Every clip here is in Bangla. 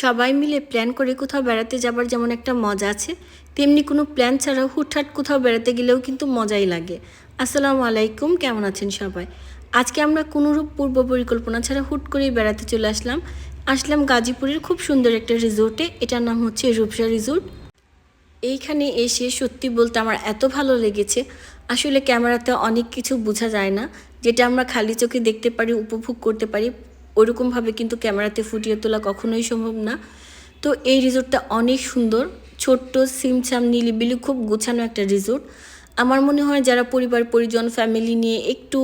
সবাই মিলে প্ল্যান করে কোথাও বেড়াতে যাবার যেমন একটা মজা আছে, তেমনি কোনো প্ল্যান ছাড়া হুটহাট কোথাও বেড়াতে গেলেও কিন্তু মজাই লাগে। আসসালামু আলাইকুম, কেমন আছেন সবাই? আজকে আমরা কোনোরূপ পূর্ব পরিকল্পনা ছাড়া হুট করেই বেড়াতে চলে আসলাম। আসলাম গাজীপুরের খুব সুন্দর একটা রিসোর্টে এটার নাম হচ্ছে রূপসা রিসোর্ট এইখানে এসে সত্যি বলতে আমার এত ভালো লেগেছে, আসলে ক্যামেরাতে অনেক কিছু বোঝা যায় না, যেটা আমরা খালি চোখে দেখতে পারি, উপভোগ করতে পারি। ওরকমভাবে কিন্তু ক্যামেরাতে ফুটিয়ে তোলা কখনোই সম্ভব না। তো এই রিসোর্টটা অনেক সুন্দর, ছোট্ট, সিমছাম, নিলিবিলি, খুব গোছানো একটা রিসোর্ট আমার মনে হয় যারা পরিবার, পরিজন ফ্যামিলি নিয়ে একটু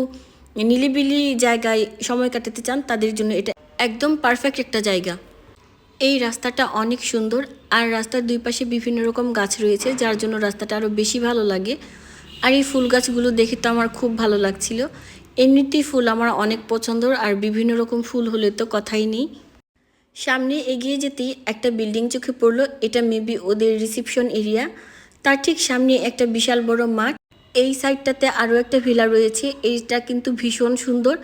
নিলিবিলি জায়গায় সময় কাটাতে চান, তাদের জন্য এটা একদম পারফেক্ট একটা জায়গা। এই রাস্তাটা অনেক সুন্দর, আর রাস্তার দুই পাশে বিভিন্ন রকম গাছ রয়েছে, যার জন্য রাস্তাটা আরও বেশি ভালো লাগে। আর এই ফুল গাছগুলো দেখে তো আমার খুব ভালো লাগছিল। এমনিতেই ফুল আমার অনেক পছন্দর আর বিভিন্ন রকম ফুল হলে তো কথাই নেই। সামনে এগিয়ে যেতেই একটা বিল্ডিং চোখে পড়ল, এটা মেবি ওদের রিসিপশন এরিয়া। তার ঠিক সামনে একটা বিশাল বড় মাঠ, এই সাইডটাতে আরও একটা ভিলা রয়েছে, এইটা কিন্তু ভীষণ সুন্দর।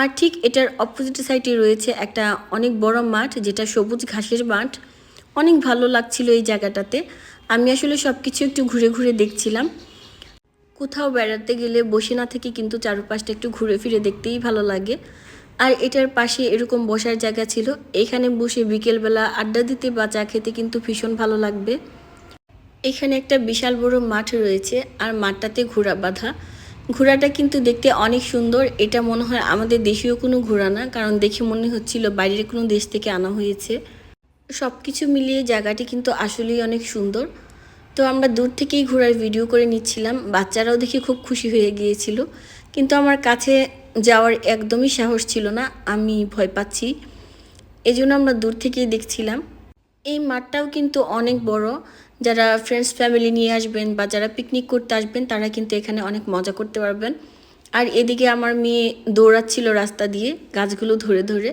আর ঠিক এটার অপোজিট সাইডে রয়েছে একটা অনেক বড় মাঠ, যেটা সবুজ ঘাসের মাঠ। অনেক ভালো লাগছিল এই জায়গাটাতে। আমি আসলে সব কিছু একটু ঘুরে ঘুরে দেখছিলাম। কোথাও বেড়াতে গেলে বসে না থেকে কিন্তু চারপাশটা একটু ঘুরে ফিরে দেখতেই ভালো লাগে। আর এটার পাশে এরকম বসার জায়গা ছিল, এখানে বসে বিকেলবেলা আড্ডা দিতে বা চা খেতে কিন্তু ভীষণ ভালো লাগবে। এখানে একটা বিশাল বড় মাঠ রয়েছে, আর মাঠটাতে ঘোড়া বাঁধা। ঘোড়াটা কিন্তু দেখতে অনেক সুন্দর, এটা মনে হয় আমাদের দেশীয় কোনো ঘোড়া না, কারণ দেখে মনে হচ্ছিল বাইরের কোনো দেশ থেকে আনা হয়েছে। সব কিছু মিলিয়ে জায়গাটি কিন্তু আসলেই অনেক সুন্দর। তো আমরা দূর থেকেই ঘোরার ভিডিও করে নিচ্ছিলাম। বাচ্চারাও দেখে খুব খুশি হয়ে গিয়েছিল। কিন্তু আমার কাছে যাওয়ার একদমই সাহস ছিল না, আমি ভয় পাচ্ছি। এই জন্য আমরা দূর থেকেই দেখছিলাম। এই মাঠটাও কিন্তু অনেক বড়। যারা ফ্রেন্ডস ফ্যামিলি নিয়ে আসবেন বা যারা পিকনিক করতে আসবেন, তারা কিন্তু এখানে অনেক মজা করতে পারবেন। আর এদিকে আমার মেয়ে দৌড়াচ্ছিল রাস্তা দিয়ে, গাছগুলো ধরে ধরে।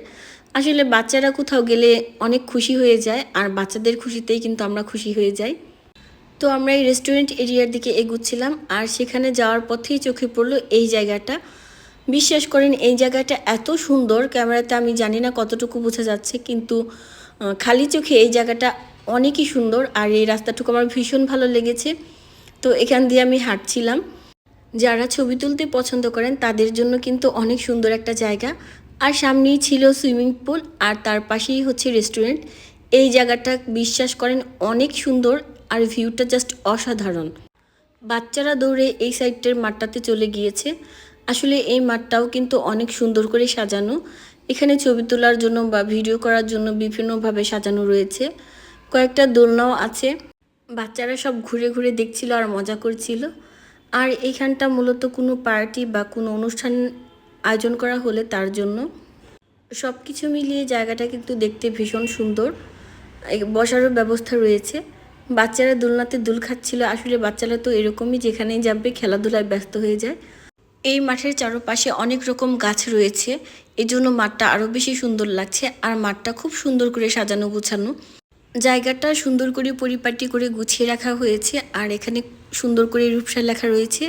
আসলে বাচ্চারা কোথাও গেলে অনেক খুশি হয়ে যায়, আর বাচ্চাদের খুশিতেই কিন্তু আমরা খুশি হয়ে যাই। তো আমরা এই রেস্টুরেন্ট এরিয়ার দিকে এগুচ্ছিলাম আর সেখানে যাওয়ার পথেই চোখে পড়ল এই জায়গাটা। বিশ্বাস করেন, এই জায়গাটা এত সুন্দর, ক্যামেরাতে আমি জানি না কতটুকু বোঝা যাচ্ছে, কিন্তু খালি চোখে এই জায়গাটা অনেকই সুন্দর আর এই রাস্তাটুকু আমার ভীষণ ভালো লেগেছে। তো এখান দিয়ে আমি হাঁটছিলাম। যারা ছবি তুলতে পছন্দ করেন, তাদের জন্য কিন্তু অনেক সুন্দর একটা জায়গা। আর সামনেই ছিল সুইমিং পুল আর তার পাশেই হচ্ছে রেস্টুরেন্ট এই জায়গাটা, বিশ্বাস করেন, অনেক সুন্দর আর ভিউটা জাস্ট অসাধারণ। বাচ্চারা দৌড়ে এই সাইডটার মাঠটাতে চলে গিয়েছে। আসলে এই মাঠটাও কিন্তু অনেক সুন্দর করে সাজানো। এখানে ছবি তোলার জন্য বা ভিডিও করার জন্য বিভিন্নভাবে সাজানো রয়েছে। কয়েকটা দোলনাও আছে। বাচ্চারা সব ঘুরে ঘুরে দেখছিল আর মজা করছিল। আর এইখানটা মূলত কোনো পার্টি বা কোনো অনুষ্ঠান আয়োজন করা হলে তার জন্য। সব কিছু মিলিয়ে জায়গাটা কিন্তু দেখতে ভীষণ সুন্দর। বসারও ব্যবস্থা রয়েছে। বাচ্চারা দোলনাতে দুল খাচ্ছিল, আসলে বাচ্চারা তো এরকমই যেখানেই যাবে খেলাধুলায় ব্যস্ত হয়ে যায়। এই মাঠের চারপাশে অনেক রকম গাছ রয়েছে এই জন্য মাঠটা আরও বেশি সুন্দর লাগছে আর মাঠটা খুব সুন্দর করে সাজানো গোছানো। জায়গাটা সুন্দর করে পরিপাটি করে গুছিয়ে রাখা হয়েছে আর এখানে সুন্দর করে রূপসা লেখা রয়েছে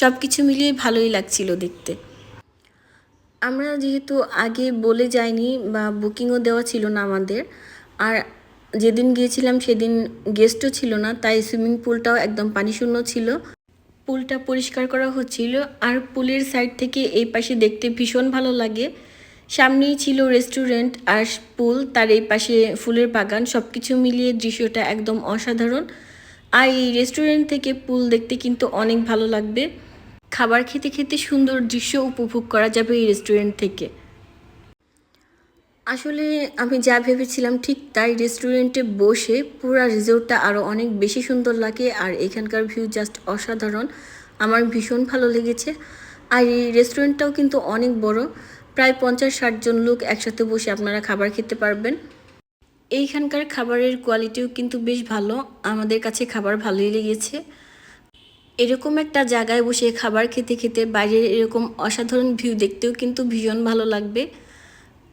সব কিছু মিলিয়ে ভালোই লাগছিল দেখতে। আমরা যেহেতু আগে বলে যাইনি বা বুকিংও দেওয়া ছিল না আমাদের, আর যেদিন গিয়েছিলাম সেদিন গেস্টও ছিল না, তাই সুইমিং পুলটাও একদম পানিশূন্য ছিল। পুলটা পরিষ্কার করা হচ্ছিল আর পুলের সাইড থেকে এই পাশে দেখতে ভীষণ ভালো লাগে। সামনেই ছিল রেস্টুরেন্ট আর পুল তার এই পাশে ফুলের বাগান সব কিছু মিলিয়ে দৃশ্যটা একদম অসাধারণ। আর এই রেস্টুরেন্ট থেকে পুল দেখতে কিন্তু অনেক ভালো লাগবে। খাবার খেতে খেতে সুন্দর দৃশ্য উপভোগ করা যাবে এই রেস্টুরেন্ট থেকে। আসলে আমি যা ভেবেছিলাম ঠিক তাই রেস্টুরেন্টে বসে পুরো রিসোর্টটা আরও অনেক বেশি সুন্দর লাগে আর এখানকার ভিউ জাস্ট অসাধারণ। আমার ভীষণ ভালো লেগেছে। আর এই রেস্টুরেন্টটাও কিন্তু অনেক বড়। প্রায় পঞ্চাশ ষাট জন লোক একসাথে বসে আপনারা খাবার খেতে পারবেন। এইখানকার খাবারের কোয়ালিটিও কিন্তু বেশ ভালো। আমাদের কাছে খাবার ভালোই লেগেছে। এরকম একটা জায়গায় বসে খাবার খেতে খেতে বাইরের এরকম অসাধারণ ভিউ দেখতেও কিন্তু ভীষণ ভালো লাগবে।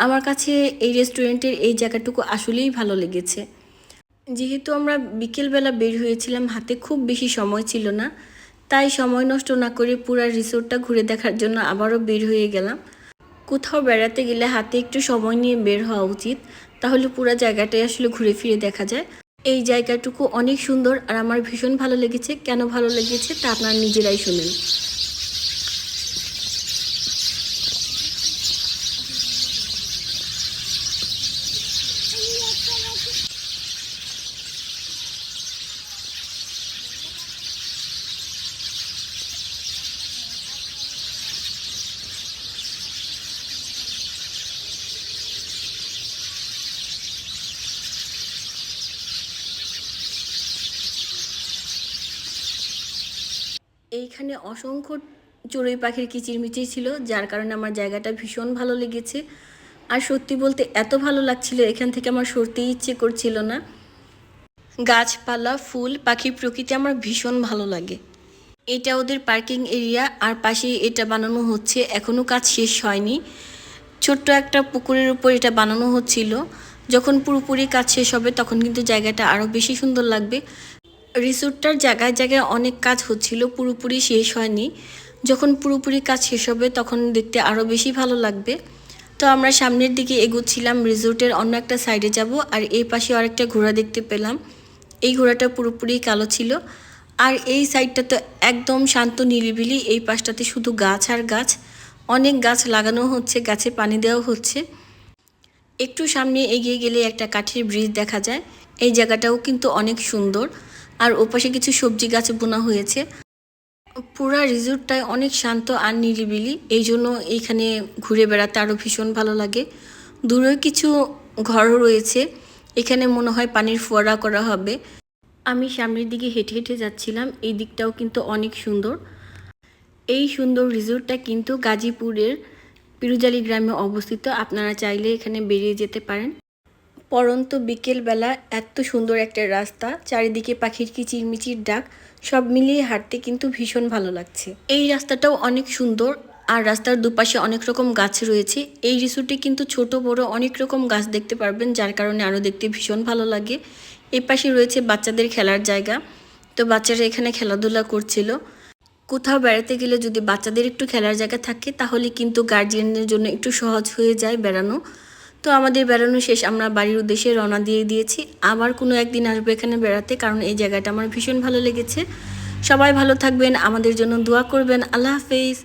আমার কাছে এই রেস্টুরেন্টের এই জায়গাটুকু আসলেই ভালো লেগেছে। যেহেতু আমরা বিকেলবেলা বের হয়েছিলাম, হাতে খুব বেশি সময় ছিল না, তাই সময় নষ্ট না করে পুরো রিসোর্টটা ঘুরে দেখার জন্য আবারও বের হয়ে গেলাম। কোথাও বেড়াতে গেলে হাতে একটু সময় নিয়ে বের হওয়া উচিত, তাহলে পুরো জায়গাটাই আসলে ঘুরে ফিরে দেখা যায়। এই জায়গাটুকু অনেক সুন্দর আর আমার ভীষণ ভালো লেগেছে। কেন ভালো লেগেছে তা আপনারা নিজেরাই শুনেন। এইখানে অসংখ্য চড়ুই পাখির কিচিরমিচির ছিল, যার কারণে আমার জায়গাটা ভীষণ ভালো লেগেছে। আর সত্যি বলতে এত ভালো লাগছিল, এখান থেকে আমার সরতেই ইচ্ছে করছিল না। গাছপালা, ফুল, পাখি প্রকৃতি আমার ভীষণ ভালো লাগে। এটা ওদের পার্কিং এরিয়া, আর পাশে এটা বানানো হচ্ছে এখনও কাজ শেষ হয়নি। ছোট্ট একটা পুকুরের উপর এটা বানানো হচ্ছিল। যখন পুরোপুরি কাজ শেষ হবে, তখন কিন্তু জায়গাটা আরও বেশি সুন্দর লাগবে। রিসোর্টটার জায়গায় জায়গায় অনেক কাজ হচ্ছিল, পুরোপুরি শেষ হয়নি। যখন পুরোপুরি কাজ শেষ হবে, তখন দেখতে আরও বেশি ভালো লাগবে। তো আমরা সামনের দিকে এগোচ্ছিলাম, রিসোর্টের অন্য একটা সাইডে যাব, আর এই পাশে আরেকটা ঘোড়া দেখতে পেলাম। এই ঘোড়াটা পুরোপুরি কালো ছিল। আর এই সাইডটা তো একদম শান্ত, নিরিবিলি, এই পাশটাতে শুধু গাছ আর গাছ। অনেক গাছ লাগানো হচ্ছে, গাছে পানি দেওয়া হচ্ছে। একটু সামনে এগিয়ে গেলে একটা কাঠের ব্রিজ দেখা যায়। এই জায়গাটাও কিন্তু অনেক সুন্দর। আর ওপাশে কিছু সবজি গাছ বোনা হয়েছে। পুরা রিসোর্টটায় অনেক শান্ত আর নিরিবিলি, এই জন্য এইখানে ঘুরে বেড়াতে আরও ভীষণ ভালো লাগে। দূরেও কিছু ঘরও রয়েছে, এখানে মনে হয় পানির ফোয়ারা করা হবে। আমি সামনের দিকে হেঁটে হেঁটে যাচ্ছিলাম, এই দিকটাও কিন্তু অনেক সুন্দর। এই সুন্দর রিসোর্টটা কিন্তু গাজীপুরের পিরুজালি গ্রামে অবস্থিত, আপনারা চাইলে এখানে বেরিয়ে যেতে পারেন। পরন্ত বিকেলবেলা এত সুন্দর একটা রাস্তা, চারিদিকে পাখির কিচিরমিচির ডাক, সব মিলিয়ে হাঁটতে কিন্তু ভীষণ ভালো লাগছে। এই রাস্তাটাও অনেক সুন্দর আর রাস্তার দুপাশে অনেক রকম গাছ রয়েছে। এই রিসোর্টে কিন্তু ছোট, বড় অনেক রকম গাছ দেখতে পারবেন, যার কারণে আরও দেখতে ভীষণ ভালো লাগে। এই পাশে রয়েছে বাচ্চাদের খেলার জায়গা। তো বাচ্চারা এখানে খেলাধুলা করছিল। কোথাও বেড়াতে গেলে যদি বাচ্চাদের একটু খেলার জায়গা থাকে, তাহলে কিন্তু গার্জিয়ানদের জন্য একটু সহজ হয়ে যায় বেড়ানো। তো আমাদের বেড়ানো শেষ, আমরা বাড়ির উদ্দেশ্যে রওনা দিয়ে দিয়েছি। আবার কোনো একদিন আসব এখানে বেড়াতে, কারণ এই জায়গাটা আমার ভীষণ ভালো লেগেছে। সবাই ভালো থাকবেন, আমাদের জন্য দোয়া করবেন। আল্লাহ হাফেজ।